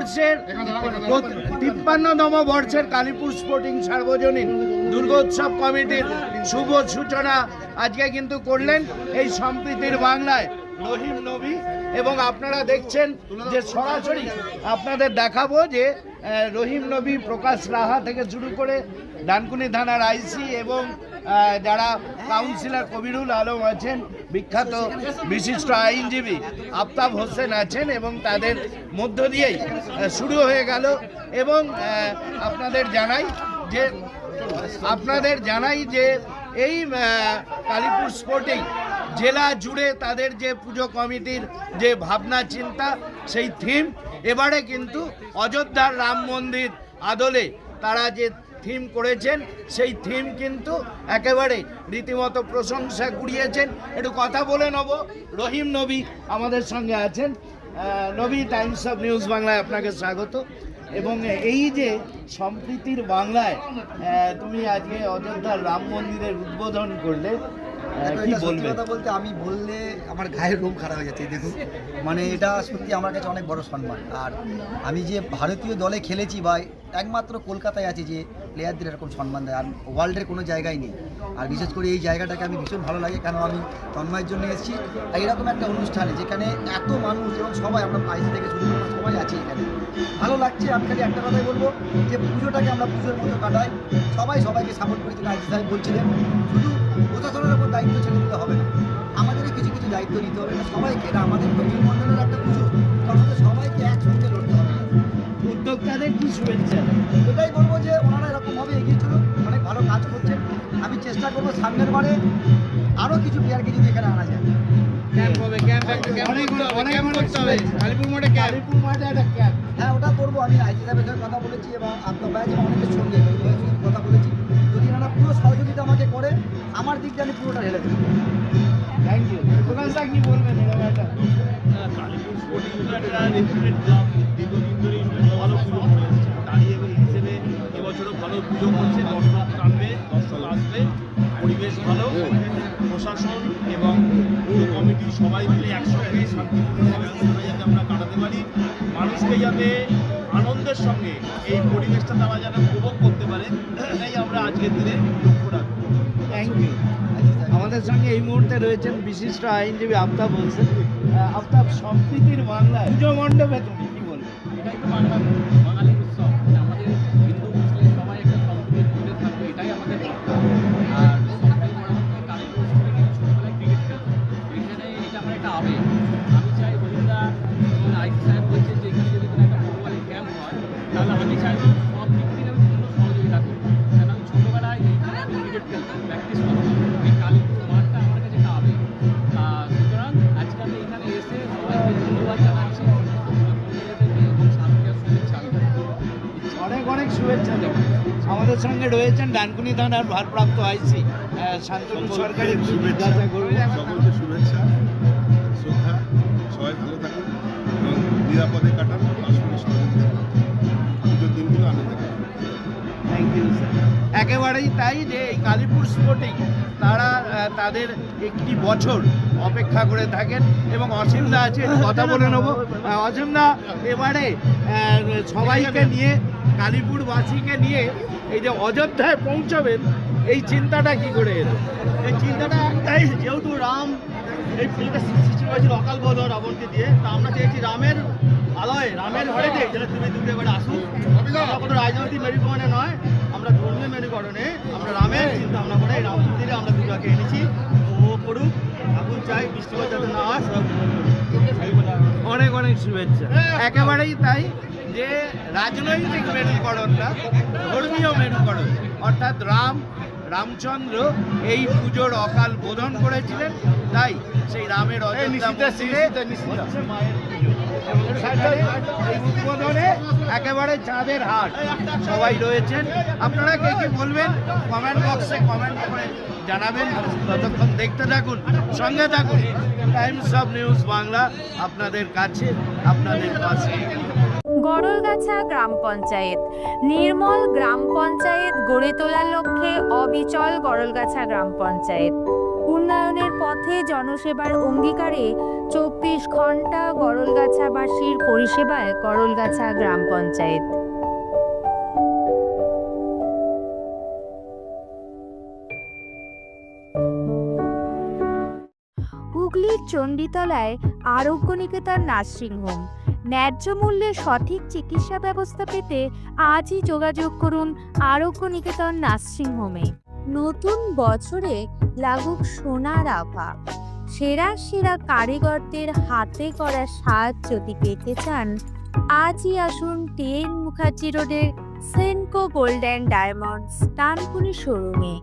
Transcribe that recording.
বর্ষের তিপ্পান্নতম বর্ষের কালীপুর স্পোর্টিং সার্বজনীন দুর্গোৎসব কমিটির শুভ সূচনা আজকে কিন্তু করলেন এই সম্প্রীতির বাংলায় রহিম নবী। এবং আপনারা দেখছেন যে সরাসরি আপনাদের দেখাবো যে রহিম নবী প্রকাশ রাহা থেকে শুরু করে ডানকুনি থানার আইসি এবং যারা কাউন্সিলর কবিরুল আলম আছেন, বিখ্যাত বিশিষ্ট আইনজীবী আফতাব হোসেন আছেন এবং তাদের মধ্য দিয়েই শুরু হয়ে গেল এবং আপনাদের জানাই যে, আপনাদের জানাই যে এই কালীপুর স্পোর্টিং জেলা জুড়ে তাদের যে পুজো কমিটির যে ভাবনা চিন্তা, সেই থিম, এবারে কিন্তু অযোধ্যার রাম মন্দির আদলে তারা যে থিম করেছেন সেই থিম কিন্তু একেবারে রীতিমতো প্রশংসা কুড়িয়েছেন। একটু কথা বলে নেব। রহিম নবী আমাদের সঙ্গে আছেন। নবী টাইমস অফ নিউজ বাংলায় আপনাকে স্বাগত। এবং এই যে সম্প্রীতির বাংলায় তুমি আজকে অযোধ্যার রাম মন্দিরের উদ্বোধন করলে আহ, কি বলবে? কথা বলতে আমি বললে আমার গায়ের রোম খারাপ হয়ে যাচ্ছে দেখুন। মানে এটা সত্যি আমার কাছে অনেক বড় সম্মান। আর আমি যে ভারতীয় দলে খেলেছি বা একমাত্র কলকাতায় আছি যে প্লেয়ারদের এরকম সম্মান দেয়, আর ওয়ার্ল্ডের কোনো জায়গায় নেই। আর বিশেষ করে এই জায়গাটাকে আমি ভীষণ ভালো লাগে, কেন আমি তন্ময়ের জন্য এসেছি। আর এরকম একটা অনুষ্ঠানে যেখানে এত মানুষ এবং সবাই আমরা আইসি থেকে শুরু করে সবাই আছি এখানে। ভালো লাগছে, আমি খালি একটা কথাই বলব যে পুজোটাকে আমরা পুজোর মতো কাটাই। সবাই সবাইকে সাপোর্ট করেছি আইসি সাহেব বলছিলেন। শুধু প্রশাসনের উপর দায়িত্ব ছেড়ে দিতে হবে না। আমাদেরই কিছু কিছু দায়িত্ব নিতে হবে সবাইকে, এটা আমাদের মন্ডলের একটা পুজো। সাথে সবাইকে একসঙ্গে লড়তে হবে। কি শুভেচ্ছা এটাই বলব যে ওনারা এরকমভাবে এগিয়ে চলুন অনেক ভালো কাজ করছেন আমি চেষ্টা করব সামনের বারে আরও কিছু প্লেয়ারকে যদি এখানে আনা যায়। অনেক অনেক অনেক শুভেচ্ছা। কালীপুর মাঠে একটা ক্যাম্প হ্যাঁ ওটা করব। আমি আইসি সাহেবের সঙ্গে কথা বলেছি এবং আপনার ভাই অনেকের সঙ্গে কথা বলেছি। যদি ওনারা পুরো সহযোগিতা আমাকে করে আমার দিক দিয়ে আমি পুরোটা ঢেলে দেবো। থ্যাংক ইউ প্রকাশদা কি বলবেন এরকম একটা কালীপুর স্পোর্টিং একটা রেপুটেড ক্লাব পুজো করছে দর্শক টানবে দর্শক আসবে পরিবেশ ভালো প্রশাসন এবং পুজো কমিটি সবাই মিলে একসঙ্গে শান্তিপূর্ণভাবে যাতে আমরা কাটাতে পারি মানুষকে যাতে আনন্দের সঙ্গে এই পরিবেশটা তারা যাতে উপভোগ করতে পারে এটাই আমরা আজকের দিনে লক্ষ্য রাখব। থ্যাংক ইউ আমাদের সঙ্গে এই মুহূর্তে রয়েছেন বিশিষ্ট আইনজীবী আফতাব বলছেন আহ, আফতাব সম্প্রীতির বাংলায়। পুজো মণ্ডপে তুমি। একটা আবেগ আমি চাই রবীন্দ্রা এবং আইসি সাহেব বলছেন যে এখানে যদি কোনো একটা ফুটবলের ক্যাম্প হয় তাহলে আমি চাইব সব দিক থেকে আমি পূর্ণ সহযোগিতা করব কারণ আমি ছোটোবেলায় এইখানে আমি ক্রিকেট খেলতাম প্র্যাকটিস করতাম। এই কালীপুর মাঠটা আমার কাছে একটা আবেগ। সুতরাং আজকে আমি এখানে এসে সবাইকে ধন্যবাদ জানাচ্ছি। শুভেচ্ছা অনেক অনেক শুভেচ্ছা দেব। আমাদের সঙ্গে রয়েছেন ডানকুনি থানার ভারপ্রাপ্ত আইসি শান্তনু সরকারি জিজ্ঞাসা করব সকলকে শুভেচ্ছা। নিরাপদে কাটান পারস্পরিক সহযোগিতা পুজোর দিনগুলো আনন্দে কাটান। থ্যাংক ইউ একেবারেই তাই যে এই কালীপুর স্পোর্টিং তারা তাদের একটি বছর অপেক্ষা করে থাকেন এবং অসীমদা আছে কথা বলে নেব। অসীমদা এবারে সবাইকে নিয়ে কালীপুরবাসীকে নিয়ে এই যে অযোধ্যায় পৌঁছাবেন এই চিন্তাটা কি করে এলো? এই চিন্তাটা একটাই যেহেতু রাম এই পুজোটা সৃষ্টি হয়েছিল অকাল বোধ রাবণকে দিয়ে। তা আমরা চেয়েছি রামের আলোয় রামের ঘরেতে যেন তুমি দুটো এবারে আসুক। আমরা কোনো রাজনৈতিক মেরুকরণে নয় আমরা ধর্মীয় মেরুকরণে আমরা রামের চিন্তা ভাবনা করে এই রাম মন্দিরে আমরা দুর্গাকে এনেছি। ও করুক এখন চাই বৃষ্টিপাত যাতে না হয় অনেক অনেক শুভেচ্ছা। একেবারেই তাই যে রাজনৈতিক মেরুকরণ না ধর্মীয় মেরুকরণ অর্থাৎ রাম রামচন্দ্র এই পুজোর অকাল বোধন করেছিলেন তাই সেই রামের উদ্বোধনে একেবারে চাঁদের হাট। সবাই রয়েছেন। আপনারা কে কি বলবেন কমেন্ট বক্সে কমেন্ট করে জানাবেন। ততক্ষণ দেখতে থাকুন সঙ্গে থাকুন। টাইমস অফ নিউজ বাংলা আপনাদের কাছে আপনাদের পাশে। গড়লগাছা গ্রাম পঞ্চায়েত। নির্মল গ্রাম পঞ্চায়েত গড়ে তোলার লক্ষ্যে অবিচল গড়লগাছা গ্রাম পঞ্চায়েত। উন্নয়নের পথে জনসেবার অঙ্গীকারে চব্বিশ ঘণ্টা গড়লগাছাবাসীর পরিষেবায় গড়লগাছা গ্রাম পঞ্চায়েত। হুগলির চণ্ডীতলায় আরোগ্য নিকেতন নার্সিংহোম। ন্যায্য মূল্যে সঠিক চিকিৎসা ব্যবস্থা পেতে আজই যোগাযোগ করুন আরোগ্য নিকেতন নার্সিংহোমে নতুন বছরে লাগুক সোনার আভা। সেরা সেরা কারিগরদের হাতে করা সাজ যদি পেতে চান, আজই আসুন টেন মুখার্জি রোডের Senco gold and diamonds Dankuni শোরুমে।